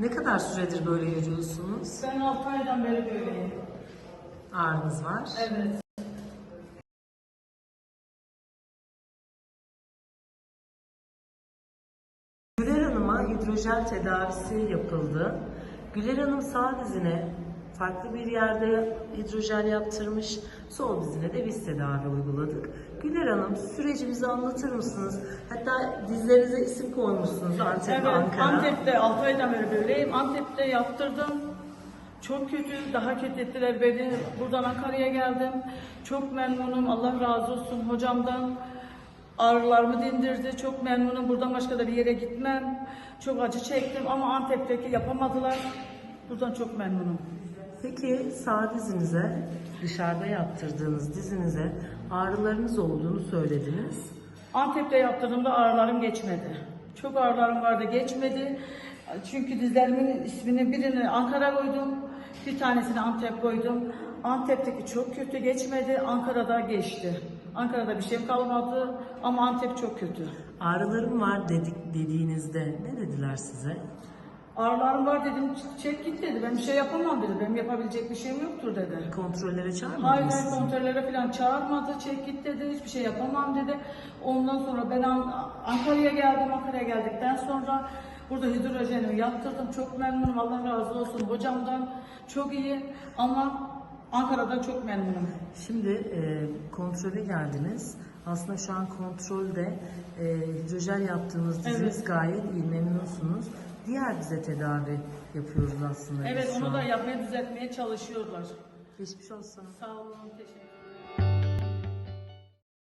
Ne kadar süredir böyle yürüyorsunuz? Ben 6 aydan beri böyleyim. Ağrınız var. Evet. Güler Hanım'a hidrojen tedavisi yapıldı. Güler Hanım sağ dizine farklı bir yerde hidrojen yaptırmış, sol dizine de biz tedavi uyguladık. Hanım süreci bize anlatır mısınız? Hatta dizlerinize isim koymuşsunuz Antep Evet, ve Ankara. Antep'te 6 aydan beri böyleyim. Antep'te yaptırdım. Çok kötü, daha kötü ettiler beni. Buradan Ankara'ya geldim. Çok memnunum. Allah razı olsun hocamdan. Ağrılarımı dindirdi. Çok memnunum. Buradan başka da bir yere gitmem. Çok acı çektim ama Antep'teki yapamadılar. Buradan çok memnunum. Peki sağ dizinize, dışarıda yaptırdığınız dizinize ağrılarınız olduğunu söylediniz. Antep'te yaptırdığımda ağrılarım geçmedi. Çok ağrılarım vardı geçmedi. Çünkü dizlerimin ismini birini Ankara koydum. Bir tanesini Antep koydum. Antep'teki çok kötü geçmedi. Ankara'da geçti. Ankara'da bir şey kalmadı ama Antep çok kötü. Ağrılarım var dedik dediğinizde ne dediler size? Ağrılarım var dedim çek git dedi. Ben bir şey yapamam dedi. Benim yapabilecek bir şeyim yoktur dedi. Kontrollere çağırmadınız Hayır kontrollere falan çağırmadı. Çek git dedi. Hiçbir şey yapamam dedi. Ondan sonra ben An- Ankara'ya geldim. Ankara'ya geldikten sonra burada hidrojenimi yaptırdım. Çok memnunum. Allah razı olsun hocamdan. Çok iyi ama Ankara'dan çok memnunum. Şimdi e, kontrole geldiniz. Aslında şu an kontrolde e, hidrojen yaptığınız diziniz Evet. gayet iyi, memnunsunuz. Diğer dize tedavi yapıyoruz aslında biz Evet şu onu da an. yapmaya düzeltmeye çalışıyorlar. Geçmiş olsun. Sağ olun. Teşekkür ederim.